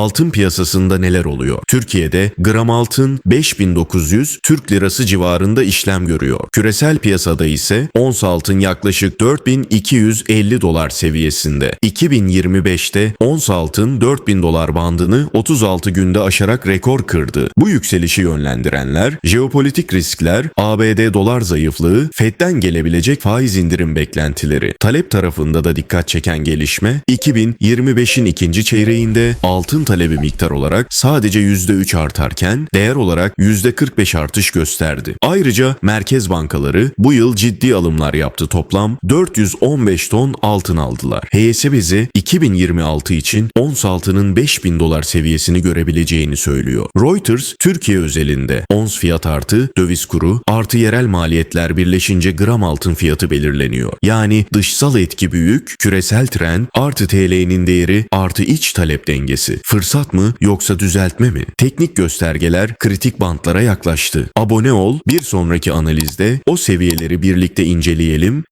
Altın piyasasında neler oluyor? Türkiye'de gram altın 5900 Türk lirası civarında işlem görüyor. Küresel piyasada ise ons altın yaklaşık 4250 dolar seviyesinde. 2025'te ons altın 4000 dolar bandını 36 günde aşarak rekor kırdı. Bu yükselişi yönlendirenler jeopolitik riskler, ABD dolar zayıflığı, Fed'den gelebilecek faiz indirim beklentileri. Talep tarafında da dikkat çeken gelişme 2025'in ikinci çeyreğinde altın talebi miktar olarak sadece %3 artarken değer olarak %45 artış gösterdi. Ayrıca merkez bankaları bu yıl ciddi alımlar yaptı toplam 415 ton altın aldılar. HSBC 2026 için ons altının 5000 dolar seviyesini görebileceğini söylüyor. Reuters Türkiye özelinde ons fiyat artı döviz kuru artı yerel maliyetler birleşince gram altın fiyatı belirleniyor. Yani dışsal etki büyük, küresel trend artı TL'nin değeri artı iç talep dengesi. Fırsat mı yoksa düzeltme mi? Teknik göstergeler kritik bantlara yaklaştı. Abone ol, bir sonraki analizde o seviyeleri birlikte inceleyelim